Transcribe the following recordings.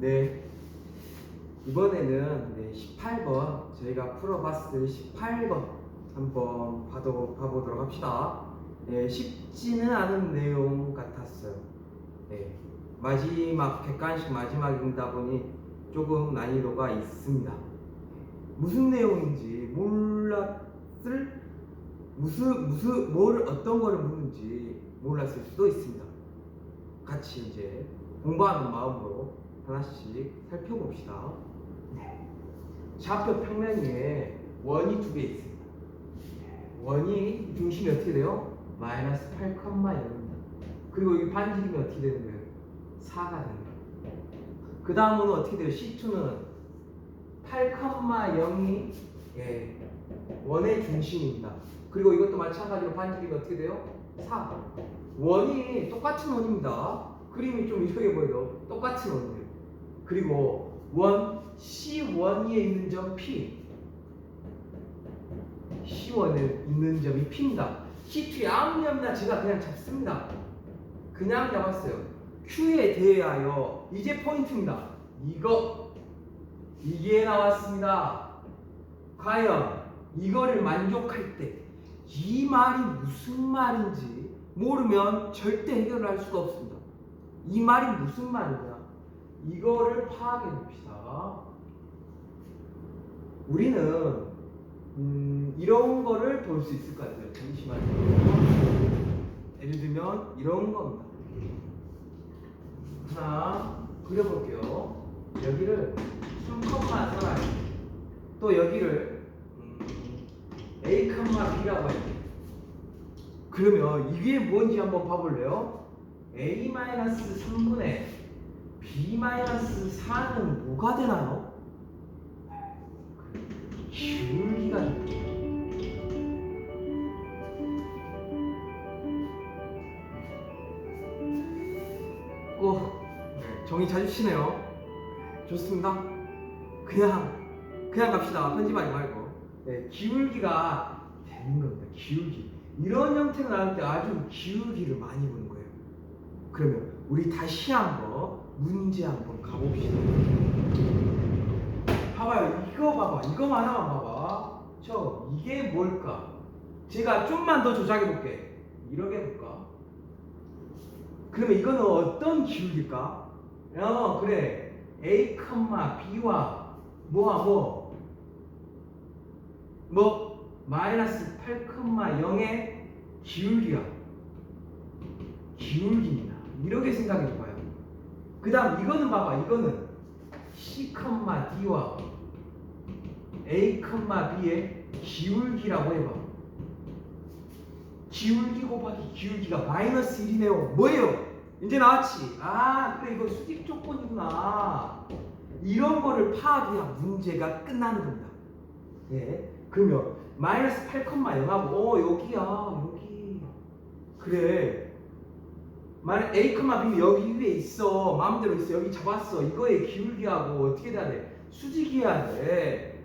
네. 이번에는 네, 18번 저희가 풀어봤을 18번 한번 봐도, 봐보도록 합시다. 네, 쉽지는 않은 내용 같았어요. 네, 마지막 객관식 마지막이다 보니 조금 난이도가 있습니다. 무슨 내용인지 몰랐을 무슨 무슨 뭘 어떤 거를 묻는지 몰랐을 수도 있습니다. 같이 이제 공부하는 마음으로 하나씩 살펴봅시다. 네. 좌표 평면 위에 원이 두 개 있습니다. 원이 중심이 어떻게 돼요? 마이너스 8,0입니다. 그리고 여기 반지름이 어떻게 되는 거예요? 4가 되는 거예요. 그 다음으로 어떻게 돼요? C2는 8,0이 예, 원의 중심입니다. 그리고 이것도 마찬가지로 반지름이 어떻게 돼요? 4. 원이 똑같은 원입니다. 그림이 좀 이상해 보여도 똑같은 원이에요. 그리고 원 C1 위에 있는 점 P C1에 있는 점이 P입니다. C2에 아무 점이나 제가 그냥 잡습니다. 그냥 잡았어요. Q에 대하여 이제 포인트입니다. 이거 이게 나왔습니다. 과연 이거를 만족할 때 이 말이 무슨 말인지 모르면 절대 해결을 할 수가 없습니다. 이 말이 무슨 말이냐? 이거를 파악해 봅시다. 우리는 음, 이런 거를 볼 수 있을 것 같아요. 잠시만요. 예를 들면 이런 겁니다. 하나 그려볼게요. 여기를 3컴마 써라. 또 여기를 음, A, B라고 할게요. 그러면 이게 뭔지 한번 봐볼래요? A-3분의 B-4는 뭐가 되나요? 기울기가 됩니다. 꼭 네, 정의 잘 주시네요. 좋습니다. 그냥 그냥 갑시다. 편집하지 말고. 네, 기울기가 되는 겁니다. 기울기. 이런 형태가 나올 때 아주 기울기를 많이 보는 거예요. 그러면 우리 다시 한번 문제 한번 가봅시다. 봐봐요. 이거 봐봐. 이거만 하나만 봐봐. 저 이게 뭘까? 제가 좀만 더 조작해 볼게. 이렇게 해볼까? 그러면 이거는 어떤 기울기일까? 어 그래. A, B와 뭐와 뭐? 뭐 마이너스 8,0의 기울기야. 기울기입니다. 이렇게 생각해 봐요. 그 다음 이거는 봐봐. 이거는 C, D와 A, B의 기울기라고 해봐. 기울기 곱하기 기울기가 마이너스 1이네요. 뭐예요? 이제 나왔지? 아, 그래, 이거 수직 조건이구나. 이런 거를 파악해야 문제가 끝나는 겁니다. 예. 그러면 마이너스 8,0하고 어 여기야 여기 그래 만약 A, B는 여기 위에 있어 마음대로 있어 여기 잡았어 이거의 기울기 하고 어떻게 돼야 돼? 수직이어야 돼.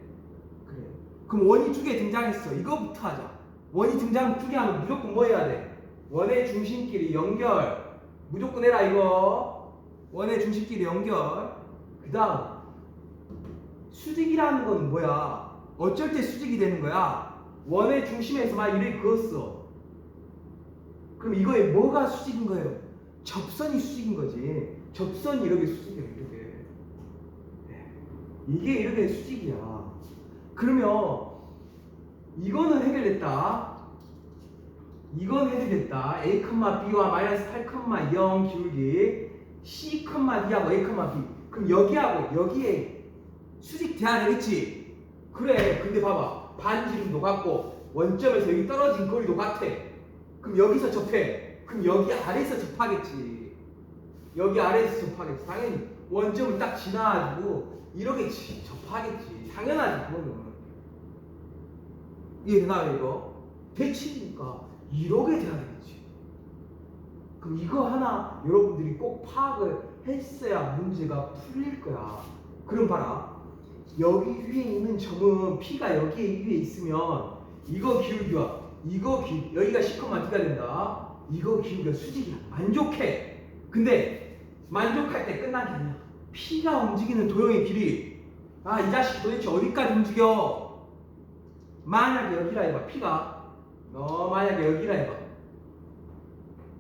그래. 그럼 원이 두 개 등장했어. 이거부터 하자. 원이 등장 두 개 하면 무조건 뭐 해야 돼? 원의 중심끼리 연결. 무조건 해라 이거. 원의 중심끼리 연결. 그 다음. 수직이라는 건 뭐야? 어쩔 때 수직이 되는 거야. 원의 중심에서 막 이렇게 그었어. 그럼 이거에 뭐가 수직인 거예요? 접선이 수직인 거지. 접선이 이렇게 수직이에요. 이렇게. 네. 이게 이렇게 수직이야. 그러면 이거는 해결됐다. 이건 해결됐다. A, B와 마이너스 8,0 기울기 C, D하고 A, B. 그럼 여기하고 여기에 수직 돼야 되겠지? 그래 근데 봐봐 반지름도 같고 원점에서 여기 떨어진 거리도 같아 그럼 여기서 접해 그럼 여기 아래에서 접하겠지. 여기 아래에서 접하겠지. 당연히 원점을 딱 지나가지고 이렇게 지- 접하겠지. 당연하지 그거는. 이해되나요 이거? 대치니까 이렇게 돼야 되겠지. 그럼 이거 하나 여러분들이 꼭 파악을 했어야 문제가 풀릴 거야. 그럼 봐라. 여기 위에 있는 점은 P가 여기에 위에 있으면 이거 기울기와 이거 기 여기가 10,D가 된다. 이거 기울기가 수직이야. 만족해. 근데 만족할 때 끝난 게 아니야. P가 움직이는 도형의 길이. 아 이 자식 도대체 어디까지 움직여? 만약에 여기라 해봐 P가. 너 만약에 여기라 해봐.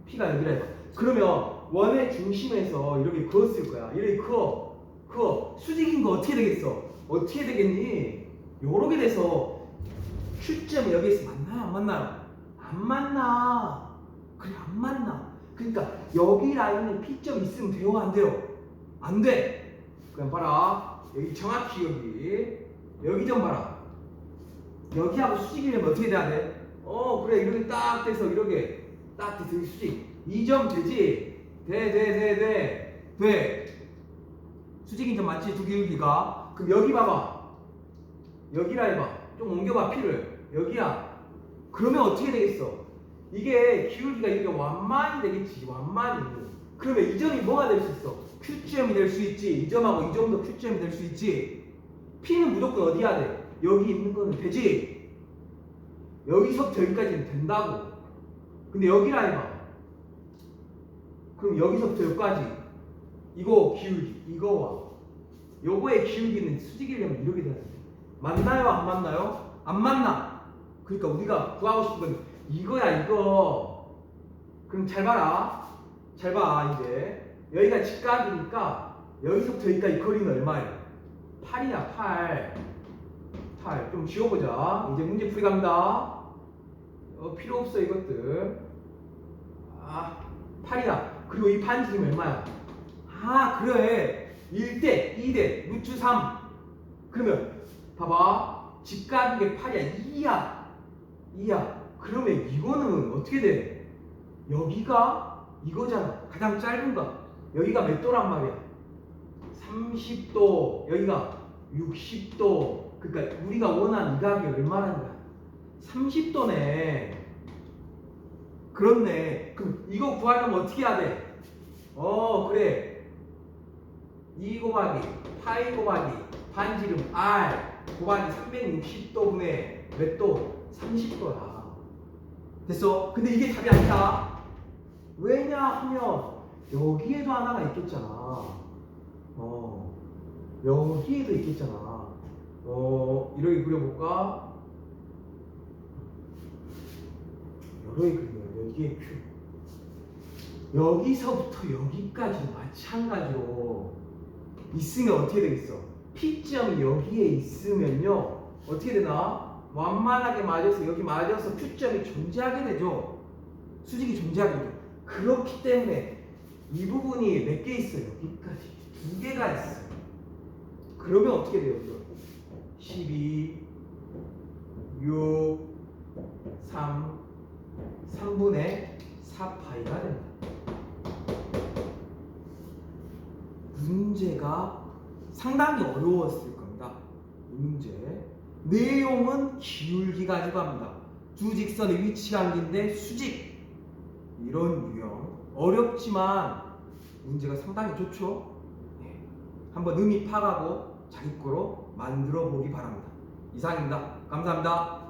P가 여기라 해봐. 그러면 원의 중심에서 이렇게 그었을 거야. 이렇게 그어 그어. 수직인 거 어떻게 되겠어? 어떻게 되겠니? 요렇게 돼서 Q점이 여기에서 만나요 안 만나요 안 만나 그러니까 여기 라인에 P점 있으면 돼요 안 돼요? 안 돼. 그냥 봐라. 여기 정확히 여기. 여기 좀 봐라. 여기하고 수직이려면 어떻게 돼야 돼? 어 그래. 이렇게 딱 돼서 이렇게 딱 돼서 수직. 2점 되지? 돼 돼 돼 돼. 돼. 수직인 점 맞지? 두 기울기가? 그럼 여기 봐봐. 여기라 해봐. 좀 옮겨봐 P를. 여기야. 그러면 어떻게 되겠어? 이게 기울기가 이렇게 완만이 되겠지 완만이 그러면 이 점이 뭐가 될 수 있어? Q점이 될 수 있지. 이 점하고 이 점도 Q점이 될 수 있지. P는 무조건 어디야 돼? 여기 있는 거는 되지. 여기서부터 여기까지는 된다고. 근데 여기라 해봐. 그럼 여기서부터 여기까지. 이거 기울기 이거와 요거의 기울기는 수직이려면 이렇게 돼야 돼. 맞나요? 안 맞나요? 안 맞나? 그러니까 우리가 구하고 싶은 건 이거야 이거. 그럼 잘 봐라. 잘 봐 이제. 여기가 직각이니까 여기서부터 여기까지 거리는 얼마예요? 8이야 8 8. 좀 지워보자. 이제 문제 풀이 갑니다. 어, 필요 없어 이것들. 아 8이다 그리고 이 반지름 얼마야? 아 그래. 1대 2대 루트 3 그러면 봐봐. 직각인 게 8이야. 2야. 2야 그러면 이거는 어떻게 돼? 여기가 이거잖아. 가장 짧은 거. 여기가 몇 도란 말이야? 30도. 여기가 60도. 그러니까 우리가 원하는 이 각이 얼마라는 거야? 30도네. 그렇네. 그럼 이거 구하려면 어떻게 해야 돼? 어 그래. 2 곱하기 파이 곱하기 반지름 R 곱하기 360도 분의 몇 도? 30도야 됐어? 근데 이게 답이 아니다 왜냐 하면 여기에도 하나가 있겠잖아 어 여기에도 있겠잖아 어 이렇게 그려볼까? 이렇게 그려 여기에 Q 여기서부터 여기까지 마찬가지로 있으면 어떻게 되겠어? P점이 여기에 있으면요 어떻게 되나? 완만하게 맞아서 여기 맞아서 Q점이 존재하게 되죠 수직이 존재하게 되죠 그렇기 때문에 이 부분이 몇 개 있어요? 여기까지 두 개가 있어요 그러면 어떻게 돼요? 이거? 12 6 3 3분의 4파이가 된다 문제가 상당히 어려웠을 겁니다. 이 문제. 내용은 기울기 가지고 합니다. 두 직선의 위치 관계인데 수직. 이런 유형. 어렵지만 문제가 상당히 좋죠. 네. 한번 의미 파악하고 자기 거로 만들어 보기 바랍니다. 이상입니다. 감사합니다.